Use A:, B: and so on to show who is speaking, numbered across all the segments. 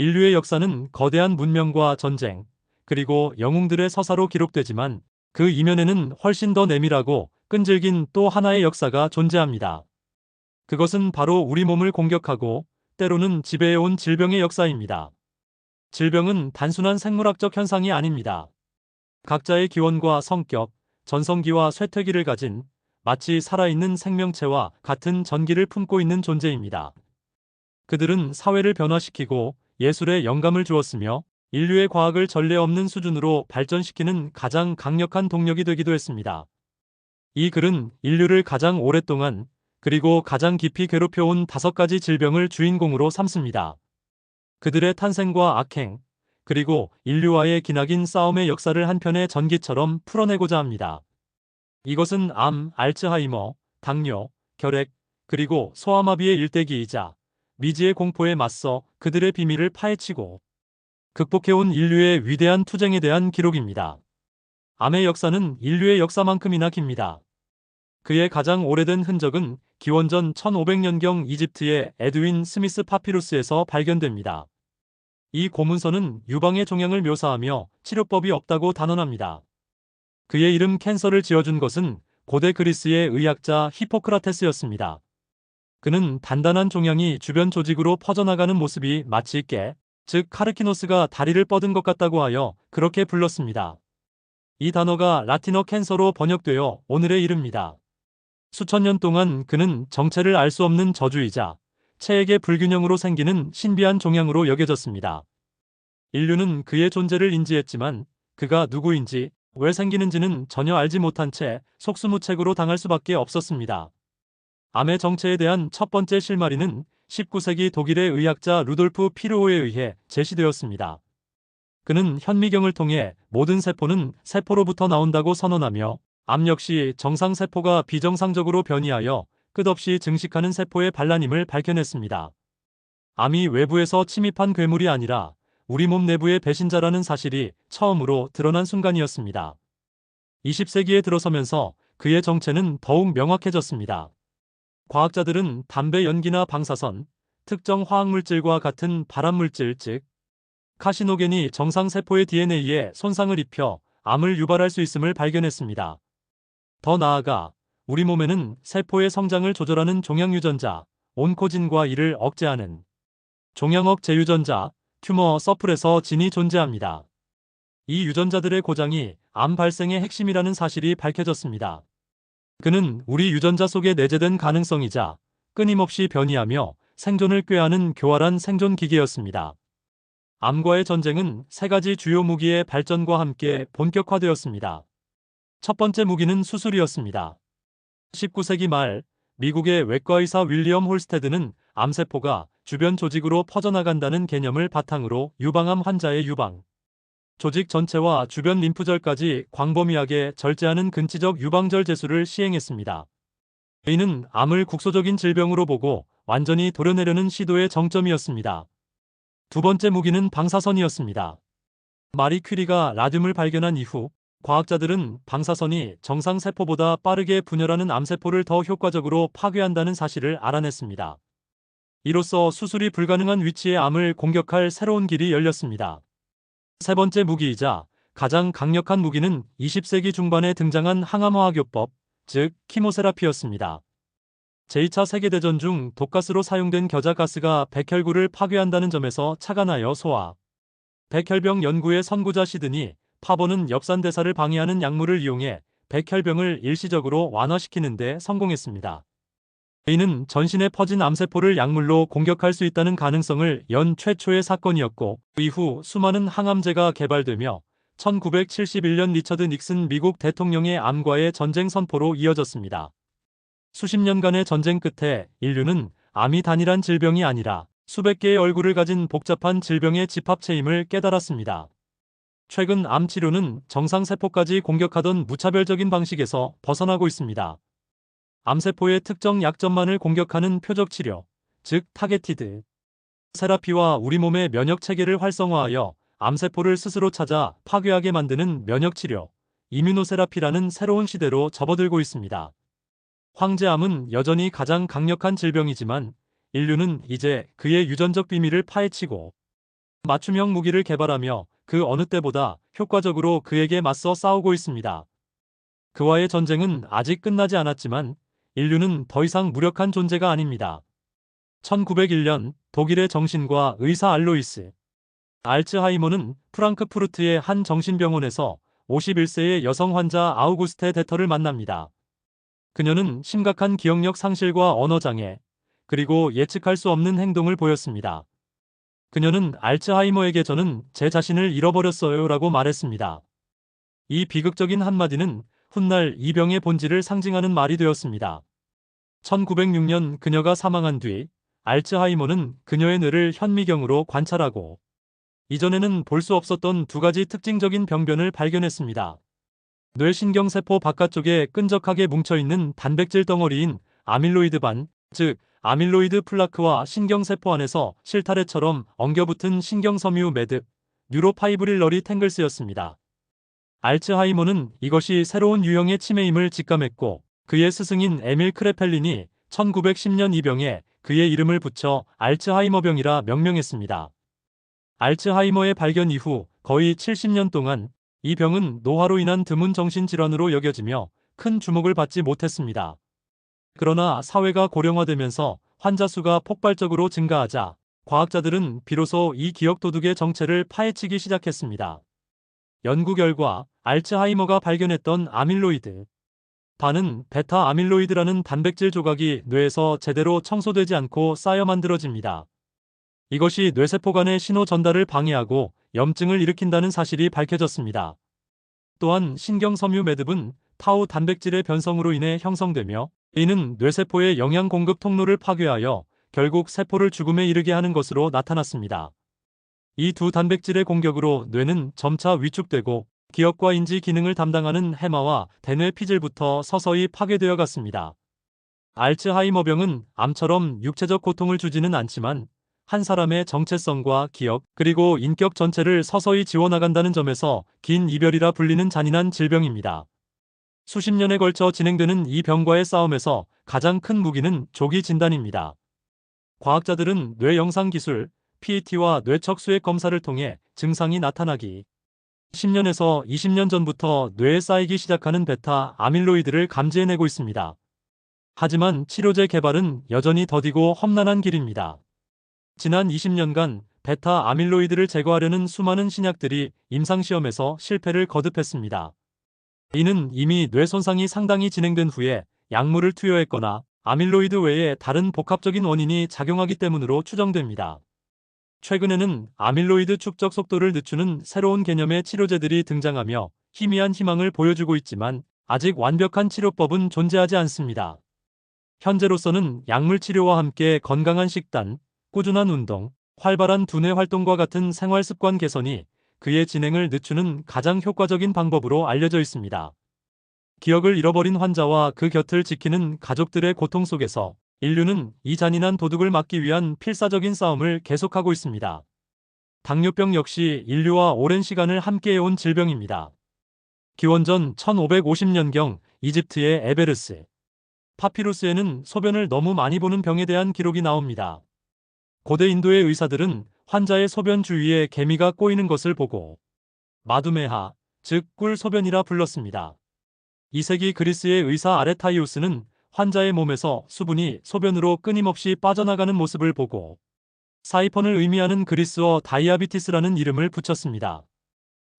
A: 인류의 역사는 거대한 문명과 전쟁, 그리고 영웅들의 서사로 기록되지만 그 이면에는 훨씬 더 내밀하고 끈질긴 또 하나의 역사가 존재합니다. 그것은 바로 우리 몸을 공격하고 때로는 지배해온 질병의 역사입니다. 질병은 단순한 생물학적 현상이 아닙니다. 각자의 기원과 성격, 전성기와 쇠퇴기를 가진 마치 살아있는 생명체와 같은 전기를 품고 있는 존재입니다. 그들은 사회를 변화시키고 예술에 영감을 주었으며 인류의 과학을 전례 없는 수준으로 발전시키는 가장 강력한 동력이 되기도 했습니다. 이 글은 인류를 가장 오랫동안 그리고 가장 깊이 괴롭혀온 다섯 가지 질병을 주인공으로 삼습니다. 그들의 탄생과 악행, 그리고 인류와의 기나긴 싸움의 역사를 한 편의 전기처럼 풀어내고자 합니다. 이것은 암, 알츠하이머, 당뇨, 결핵, 그리고 소아마비의 일대기이자 미지의 공포에 맞서 그들의 비밀을 파헤치고 극복해온 인류의 위대한 투쟁에 대한 기록입니다. 암의 역사는 인류의 역사만큼이나 깁니다. 그의 가장 오래된 흔적은 기원전 1500년경 이집트의 에드윈 스미스 파피루스에서 발견됩니다. 이 고문서는 유방의 종양을 묘사하며 치료법이 없다고 단언합니다. 그의 이름 캔서를 지어준 것은 고대 그리스의 의학자 히포크라테스였습니다. 그는 단단한 종양이 주변 조직으로 퍼져나가는 모습이 마치 깨, 즉 카르키노스가 다리를 뻗은 것 같다고 하여 그렇게 불렀습니다. 이 단어가 라틴어 캔서로 번역되어 오늘에 이릅니다. 수천 년 동안 그는 정체를 알 수 없는 저주이자 체액의 불균형으로 생기는 신비한 종양으로 여겨졌습니다. 인류는 그의 존재를 인지했지만 그가 누구인지 왜 생기는지는 전혀 알지 못한 채 속수무책으로 당할 수밖에 없었습니다. 암의 정체에 대한 첫 번째 실마리는 19세기 독일의 의학자 루돌프 피르오에 의해 제시되었습니다. 그는 현미경을 통해 모든 세포는 세포로부터 나온다고 선언하며 암 역시 정상 세포가 비정상적으로 변이하여 끝없이 증식하는 세포의 반란임을 밝혀냈습니다. 암이 외부에서 침입한 괴물이 아니라 우리 몸 내부의 배신자라는 사실이 처음으로 드러난 순간이었습니다. 20세기에 들어서면서 그의 정체는 더욱 명확해졌습니다. 과학자들은 담배 연기나 방사선, 특정 화학물질과 같은 발암물질 즉 카시노겐이 정상 세포의 DNA에 손상을 입혀 암을 유발할 수 있음을 발견했습니다. 더 나아가 우리 몸에는 세포의 성장을 조절하는 종양유전자, 온코진과 이를 억제하는 종양억 제유전자, 튜머 서프레서 진이 존재합니다. 이 유전자들의 고장이 암 발생의 핵심이라는 사실이 밝혀졌습니다. 그는 우리 유전자 속에 내재된 가능성이자 끊임없이 변이하며 생존을 꾀하는 교활한 생존 기계였습니다. 암과의 전쟁은 세 가지 주요 무기의 발전과 함께 본격화되었습니다. 첫 번째 무기는 수술이었습니다. 19세기 말 미국의 외과의사 윌리엄 홀스테드는 암세포가 주변 조직으로 퍼져나간다는 개념을 바탕으로 유방암 환자의 유방, 조직 전체와 주변 림프절까지 광범위하게 절제하는 근치적 유방절 제수를 시행했습니다. 이는 암을 국소적인 질병으로 보고 완전히 도려내려는 시도의 정점이었습니다. 두 번째 무기는 방사선이었습니다. 마리 퀴리가 라듐을 발견한 이후 과학자들은 방사선이 정상 세포보다 빠르게 분열하는 암세포를 더 효과적으로 파괴한다는 사실을 알아냈습니다. 이로써 수술이 불가능한 위치의 암을 공격할 새로운 길이 열렸습니다. 세 번째 무기이자 가장 강력한 무기는 20세기 중반에 등장한 항암화학요법, 즉 키모세라피였습니다. 제2차 세계대전 중 독가스로 사용된 겨자가스가 백혈구를 파괴한다는 점에서 착안하여 소화, 백혈병 연구의 선구자 시드니 파버는 엽산대사를 방해하는 약물을 이용해 백혈병을 일시적으로 완화시키는 데 성공했습니다. 이는 전신에 퍼진 암세포를 약물로 공격할 수 있다는 가능성을 연 최초의 사건이었고 그 이후 수많은 항암제가 개발되며 1971년 리처드 닉슨 미국 대통령의 암과의 전쟁 선포로 이어졌습니다. 수십 년간의 전쟁 끝에 인류는 암이 단일한 질병이 아니라 수백 개의 얼굴을 가진 복잡한 질병의 집합체임을 깨달았습니다. 최근 암 치료는 정상세포까지 공격하던 무차별적인 방식에서 벗어나고 있습니다. 암세포의 특정 약점만을 공격하는 표적 치료, 즉 타겟티드 세라피와 우리 몸의 면역 체계를 활성화하여 암세포를 스스로 찾아 파괴하게 만드는 면역 치료, 이뮤노세라피라는 새로운 시대로 접어들고 있습니다. 황제암은 여전히 가장 강력한 질병이지만 인류는 이제 그의 유전적 비밀을 파헤치고 맞춤형 무기를 개발하며 그 어느 때보다 효과적으로 그에게 맞서 싸우고 있습니다. 그와의 전쟁은 아직 끝나지 않았지만 인류는 더 이상 무력한 존재가 아닙니다. 1901년 독일의 정신과 의사 알로이스 알츠하이머는 프랑크푸르트의 한 정신병원에서 51세의 여성 환자 아우구스테 데터를 만납니다. 그녀는 심각한 기억력 상실과 언어장애, 그리고 예측할 수 없는 행동을 보였습니다. 그녀는 알츠하이머에게 저는 제 자신을 잃어버렸어요 라고 말했습니다. 이 비극적인 한마디는 훗날 이 병의 본질을 상징하는 말이 되었습니다. 1906년 그녀가 사망한 뒤 알츠하이머는 그녀의 뇌를 현미경으로 관찰하고 이전에는 볼 수 없었던 두 가지 특징적인 병변을 발견했습니다. 뇌신경세포 바깥쪽에 끈적하게 뭉쳐있는 단백질 덩어리인 아밀로이드 반, 즉 아밀로이드 플라크와 신경세포 안에서 실타래처럼 엉겨붙은 신경섬유 매듭, 뉴로파이브릴러리 탱글스였습니다. 알츠하이머는 이것이 새로운 유형의 치매임을 직감했고 그의 스승인 에밀 크레펠린이 1910년 이 병에 그의 이름을 붙여 알츠하이머병이라 명명했습니다. 알츠하이머의 발견 이후 거의 70년 동안 이 병은 노화로 인한 드문 정신질환으로 여겨지며 큰 주목을 받지 못했습니다. 그러나 사회가 고령화되면서 환자 수가 폭발적으로 증가하자 과학자들은 비로소 이 기억 도둑의 정체를 파헤치기 시작했습니다. 연구 결과 알츠하이머가 발견했던 아밀로이드 반은 베타 아밀로이드라는 단백질 조각이 뇌에서 제대로 청소되지 않고 쌓여 만들어집니다. 이것이 뇌세포 간의 신호 전달을 방해하고 염증을 일으킨다는 사실이 밝혀졌습니다. 또한 신경섬유 매듭은 타우 단백질의 변성으로 인해 형성되며 이는 뇌세포의 영양 공급 통로를 파괴하여 결국 세포를 죽음에 이르게 하는 것으로 나타났습니다. 이 두 단백질의 공격으로 뇌는 점차 위축되고 기억과 인지 기능을 담당하는 해마와 대뇌 피질부터 서서히 파괴되어 갔습니다. 알츠하이머병은 암처럼 육체적 고통을 주지는 않지만 한 사람의 정체성과 기억 그리고 인격 전체를 서서히 지워나간다는 점에서 긴 이별이라 불리는 잔인한 질병입니다. 수십 년에 걸쳐 진행되는 이 병과의 싸움에서 가장 큰 무기는 조기 진단입니다. 과학자들은 뇌 영상 기술, PET와 뇌척 수액 검사를 통해 증상이 나타나기 10년에서 20년 전부터 뇌에 쌓이기 시작하는 베타 아밀로이드를 감지해내고 있습니다. 하지만 치료제 개발은 여전히 더디고 험난한 길입니다. 지난 20년간 베타 아밀로이드를 제거하려는 수많은 신약들이 임상시험에서 실패를 거듭했습니다. 이는 이미 뇌 손상이 상당히 진행된 후에 약물을 투여했거나 아밀로이드 외에 다른 복합적인 원인이 작용하기 때문으로 추정됩니다. 최근에는 아밀로이드 축적 속도를 늦추는 새로운 개념의 치료제들이 등장하며 희미한 희망을 보여주고 있지만 아직 완벽한 치료법은 존재하지 않습니다. 현재로서는 약물 치료와 함께 건강한 식단, 꾸준한 운동, 활발한 두뇌 활동과 같은 생활 습관 개선이 그의 진행을 늦추는 가장 효과적인 방법으로 알려져 있습니다. 기억을 잃어버린 환자와 그 곁을 지키는 가족들의 고통 속에서 인류는 이 잔인한 도둑을 막기 위한 필사적인 싸움을 계속하고 있습니다. 당뇨병 역시 인류와 오랜 시간을 함께해온 질병입니다. 기원전 1550년경 이집트의 에베르스, 파피루스에는 소변을 너무 많이 보는 병에 대한 기록이 나옵니다. 고대 인도의 의사들은 환자의 소변 주위에 개미가 꼬이는 것을 보고 마두메하, 즉 꿀소변이라 불렀습니다. 2세기 그리스의 의사 아레타이우스는 환자의 몸에서 수분이 소변으로 끊임없이 빠져나가는 모습을 보고 사이펀을 의미하는 그리스어 다이아비티스라는 이름을 붙였습니다.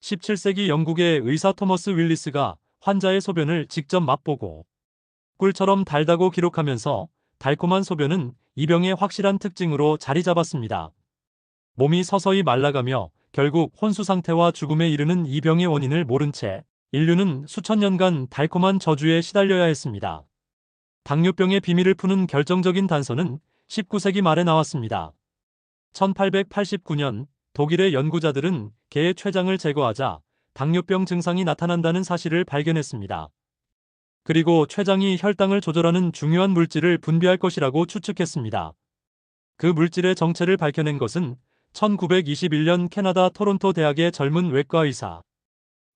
A: 17세기 영국의 의사 토머스 윌리스가 환자의 소변을 직접 맛보고 꿀처럼 달다고 기록하면서 달콤한 소변은 이 병의 확실한 특징으로 자리 잡았습니다. 몸이 서서히 말라가며 결국 혼수 상태와 죽음에 이르는 이 병의 원인을 모른 채 인류는 수천 년간 달콤한 저주에 시달려야 했습니다. 당뇨병의 비밀을 푸는 결정적인 단서는 19세기 말에 나왔습니다. 1889년 독일의 연구자들은 개의 췌장을 제거하자 당뇨병 증상이 나타난다는 사실을 발견했습니다. 그리고 췌장이 혈당을 조절하는 중요한 물질을 분비할 것이라고 추측했습니다. 그 물질의 정체를 밝혀낸 것은 1921년 캐나다 토론토 대학의 젊은 외과 의사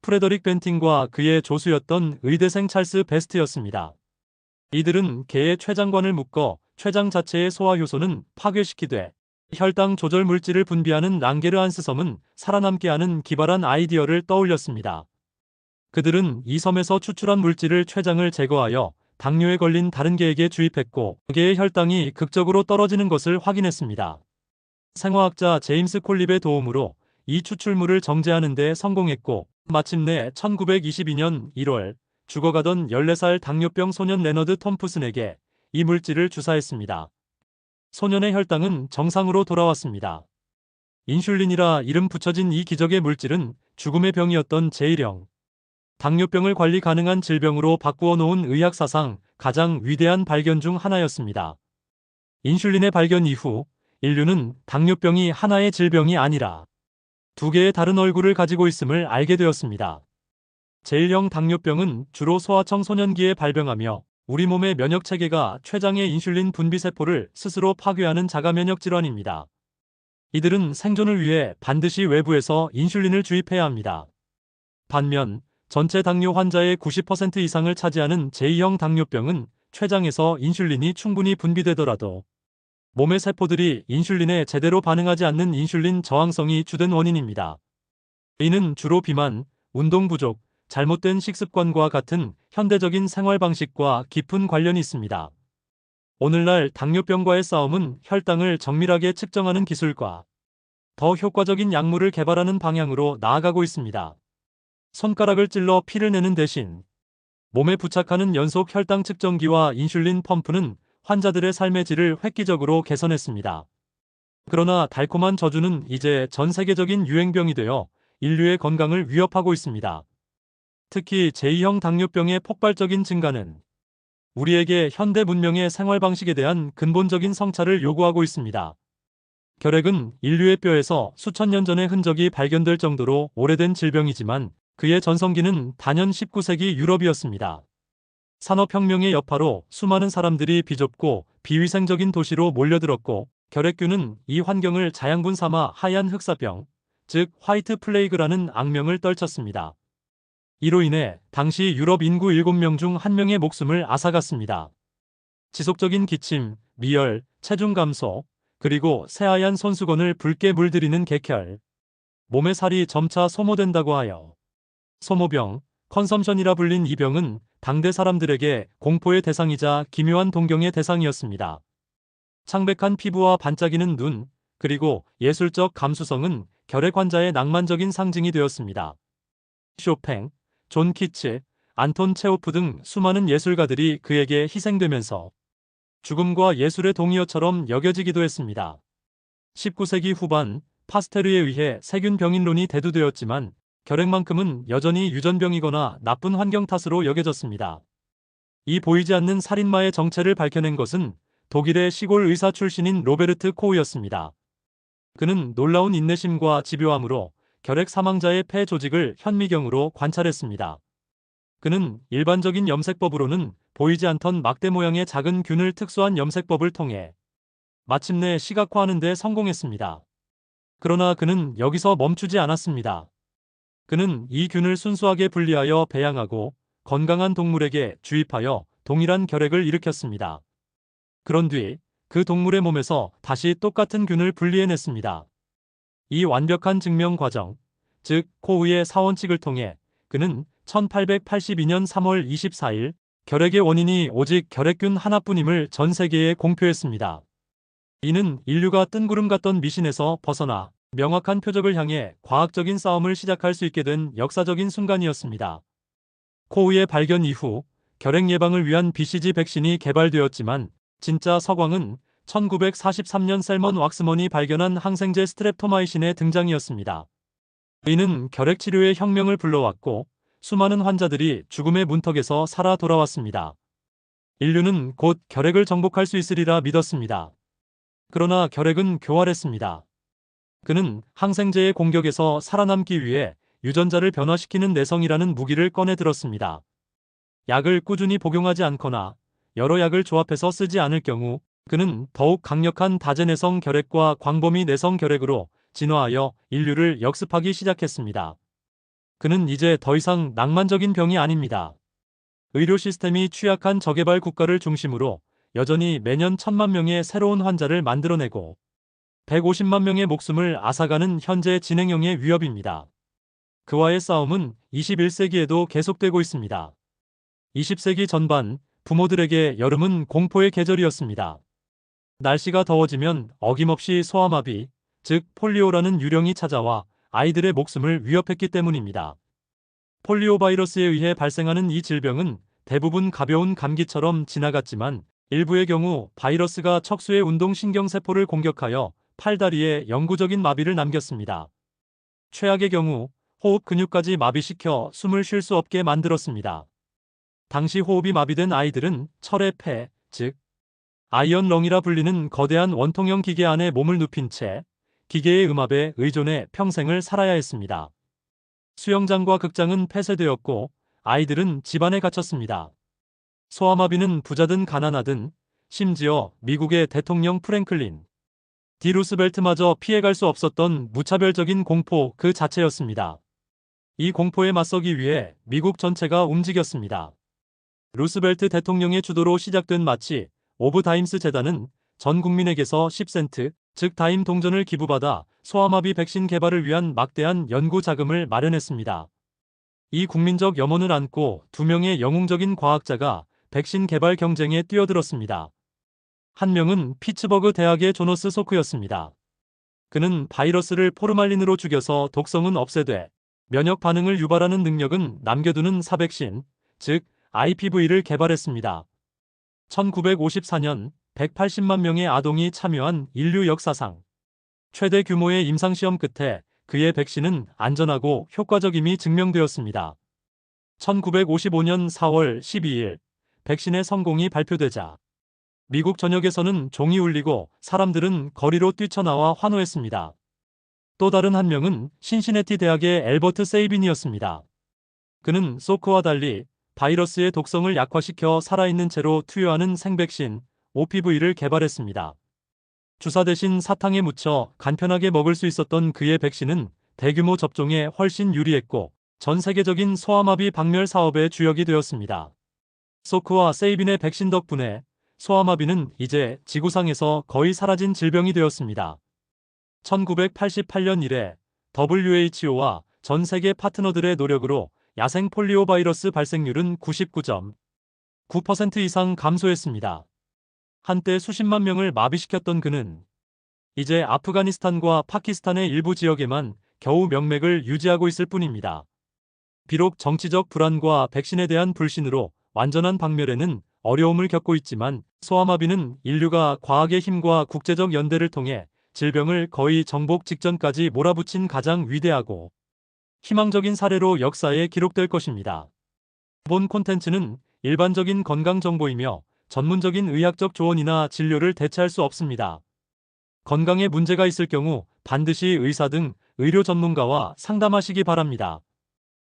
A: 프레더릭 벤팅과 그의 조수였던 의대생 찰스 베스트였습니다. 이들은 개의 췌장관을 묶어 췌장 자체의 소화 효소는 파괴시키되 혈당 조절 물질을 분비하는 랑게르안스섬은 살아남게 하는 기발한 아이디어를 떠올렸습니다. 그들은 이 섬에서 추출한 물질을 췌장을 제거하여 당뇨에 걸린 다른 개에게 주입했고 개의 혈당이 극적으로 떨어지는 것을 확인했습니다. 생화학자 제임스 콜립의 도움으로 이 추출물을 정제하는 데 성공했고 마침내 1922년 1월 죽어가던 14살 당뇨병 소년 레너드 톰프슨에게 이 물질을 주사했습니다. 소년의 혈당은 정상으로 돌아왔습니다. 인슐린이라 이름 붙여진 이 기적의 물질은 죽음의 병이었던 제1형 당뇨병을 관리 가능한 질병으로 바꾸어 놓은 의학 사상 가장 위대한 발견 중 하나였습니다. 인슐린의 발견 이후 인류는 당뇨병이 하나의 질병이 아니라 두 개의 다른 얼굴을 가지고 있음을 알게 되었습니다. 제1형 당뇨병은 주로 소아청 소년기에 발병하며 우리 몸의 면역 체계가 췌장의 인슐린 분비 세포를 스스로 파괴하는 자가 면역 질환입니다. 이들은 생존을 위해 반드시 외부에서 인슐린을 주입해야 합니다. 반면 전체 당뇨 환자의 90% 이상을 차지하는 제2형 당뇨병은 췌장에서 인슐린이 충분히 분비되더라도 몸의 세포들이 인슐린에 제대로 반응하지 않는 인슐린 저항성이 주된 원인입니다. 이는 주로 비만, 운동 부족, 잘못된 식습관과 같은 현대적인 생활 방식과 깊은 관련이 있습니다. 오늘날 당뇨병과의 싸움은 혈당을 정밀하게 측정하는 기술과 더 효과적인 약물을 개발하는 방향으로 나아가고 있습니다. 손가락을 찔러 피를 내는 대신 몸에 부착하는 연속 혈당 측정기와 인슐린 펌프는 환자들의 삶의 질을 획기적으로 개선했습니다. 그러나 달콤한 저주는 이제 전 세계적인 유행병이 되어 인류의 건강을 위협하고 있습니다. 특히 제2형 당뇨병의 폭발적인 증가는 우리에게 현대 문명의 생활 방식에 대한 근본적인 성찰을 요구하고 있습니다. 결핵은 인류의 뼈에서 수천 년 전의 흔적이 발견될 정도로 오래된 질병이지만 그의 전성기는 단연 19세기 유럽이었습니다. 산업혁명의 여파로 수많은 사람들이 비좁고 비위생적인 도시로 몰려들었고 결핵균은 이 환경을 자양분 삼아 하얀 흑사병, 즉 화이트 플레이그라는 악명을 떨쳤습니다. 이로 인해 당시 유럽 인구 7명 중 1명의 목숨을 앗아갔습니다. 지속적인 기침, 미열, 체중 감소, 그리고 새하얀 손수건을 붉게 물들이는 객혈. 몸의 살이 점차 소모된다고 하여 소모병, 컨섬션이라 불린 이 병은 당대 사람들에게 공포의 대상이자 기묘한 동경의 대상이었습니다. 창백한 피부와 반짝이는 눈, 그리고 예술적 감수성은 결핵 환자의 낭만적인 상징이 되었습니다. 쇼팽, 존 키츠, 안톤 체오프 등 수많은 예술가들이 그에게 희생되면서 죽음과 예술의 동의어처럼 여겨지기도 했습니다. 19세기 후반 파스테르에 의해 세균 병인론이 대두되었지만 결핵만큼은 여전히 유전병이거나 나쁜 환경 탓으로 여겨졌습니다. 이 보이지 않는 살인마의 정체를 밝혀낸 것은 독일의 시골 의사 출신인 로베르트 코우였습니다. 그는 놀라운 인내심과 집요함으로 결핵 사망자의 폐 조직을 현미경으로 관찰했습니다. 그는 일반적인 염색법으로는 보이지 않던 막대 모양의 작은 균을 특수한 염색법을 통해 마침내 시각화하는 데 성공했습니다. 그러나 그는 여기서 멈추지 않았습니다. 그는 이 균을 순수하게 분리하여 배양하고 건강한 동물에게 주입하여 동일한 결핵을 일으켰습니다. 그런 뒤 그 동물의 몸에서 다시 똑같은 균을 분리해냈습니다. 이 완벽한 증명 과정, 즉 코우의 사원칙을 통해 그는 1882년 3월 24일 결핵의 원인이 오직 결핵균 하나뿐임을 전 세계에 공표했습니다. 이는 인류가 뜬구름 같던 미신에서 벗어나 명확한 표적을 향해 과학적인 싸움을 시작할 수 있게 된 역사적인 순간이었습니다. 코우의 발견 이후 결핵 예방을 위한 BCG 백신이 개발되었지만 진짜 서광은 1943년 셀먼 왁스먼이 발견한 항생제 스트랩토마이신의 등장이었습니다. 이는 결핵 치료의 혁명을 불러왔고 수많은 환자들이 죽음의 문턱에서 살아 돌아왔습니다. 인류는 곧 결핵을 정복할 수 있으리라 믿었습니다. 그러나 결핵은 교활했습니다. 그는 항생제의 공격에서 살아남기 위해 유전자를 변화시키는 내성이라는 무기를 꺼내 들었습니다. 약을 꾸준히 복용하지 않거나 여러 약을 조합해서 쓰지 않을 경우 그는 더욱 강력한 다제내성 결핵과 광범위 내성 결핵으로 진화하여 인류를 역습하기 시작했습니다. 그는 이제 더 이상 낭만적인 병이 아닙니다. 의료 시스템이 취약한 저개발 국가를 중심으로 여전히 매년 천만 명의 새로운 환자를 만들어내고 150만 명의 목숨을 앗아가는 현재 진행형의 위협입니다. 그와의 싸움은 21세기에도 계속되고 있습니다. 20세기 전반 부모들에게 여름은 공포의 계절이었습니다. 날씨가 더워지면 어김없이 소아마비, 즉 폴리오라는 유령이 찾아와 아이들의 목숨을 위협했기 때문입니다. 폴리오 바이러스에 의해 발생하는 이 질병은 대부분 가벼운 감기처럼 지나갔지만 일부의 경우 바이러스가 척수의 운동신경세포를 공격하여 팔다리에 영구적인 마비를 남겼습니다. 최악의 경우 호흡 근육까지 마비시켜 숨을 쉴 수 없게 만들었습니다. 당시 호흡이 마비된 아이들은 철의 폐, 즉 아이언 렁이라 불리는 거대한 원통형 기계 안에 몸을 눕힌 채 기계의 음압에 의존해 평생을 살아야 했습니다. 수영장과 극장은 폐쇄되었고 아이들은 집안에 갇혔습니다. 소아마비는 부자든 가난하든 심지어 미국의 대통령 프랭클린 디 루스벨트마저 피해갈 수 없었던 무차별적인 공포 그 자체였습니다. 이 공포에 맞서기 위해 미국 전체가 움직였습니다. 루스벨트 대통령의 주도로 시작된 마치 오브 타임스 재단은 전 국민에게서 10센트, 즉 다임 동전을 기부받아 소아마비 백신 개발을 위한 막대한 연구 자금을 마련했습니다. 이 국민적 염원을 안고 두 명의 영웅적인 과학자가 백신 개발 경쟁에 뛰어들었습니다. 한 명은 피츠버그 대학의 조너스 소크였습니다. 그는 바이러스를 포르말린으로 죽여서 독성은 없애되 면역 반응을 유발하는 능력은 남겨두는 사백신, 즉 IPV를 개발했습니다. 1954년 180만 명의 아동이 참여한 인류 역사상 최대 규모의 임상시험 끝에 그의 백신은 안전하고 효과적임이 증명되었습니다. 1955년 4월 12일 백신의 성공이 발표되자 미국 전역에서는 종이 울리고 사람들은 거리로 뛰쳐나와 환호했습니다. 또 다른 한 명은 신시내티 대학의 엘버트 세이빈이었습니다. 그는 소크와 달리 바이러스의 독성을 약화시켜 살아있는 채로 투여하는 생백신 OPV를 개발했습니다. 주사 대신 사탕에 묻혀 간편하게 먹을 수 있었던 그의 백신은 대규모 접종에 훨씬 유리했고 전 세계적인 소아마비 박멸 사업의 주역이 되었습니다. 소크와 세이빈의 백신 덕분에 소아마비는 이제 지구상에서 거의 사라진 질병이 되었습니다. 1988년 이래 WHO와 전 세계 파트너들의 노력으로 야생 폴리오 바이러스 발생률은 99.9% 이상 감소했습니다. 한때 수십만 명을 마비시켰던 그는 이제 아프가니스탄과 파키스탄의 일부 지역에만 겨우 명맥을 유지하고 있을 뿐입니다. 비록 정치적 불안과 백신에 대한 불신으로 완전한 박멸에는 어려움을 겪고 있지만 소아마비는 인류가 과학의 힘과 국제적 연대를 통해 질병을 거의 정복 직전까지 몰아붙인 가장 위대하고 희망적인 사례로 역사에 기록될 것입니다. 본 콘텐츠는 일반적인 건강 정보이며 전문적인 의학적 조언이나 진료를 대체할 수 없습니다. 건강에 문제가 있을 경우 반드시 의사 등 의료 전문가와 상담하시기 바랍니다.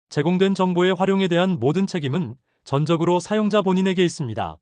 A: 제공된 정보의 활용에 대한 모든 책임은 전적으로 사용자 본인에게 있습니다.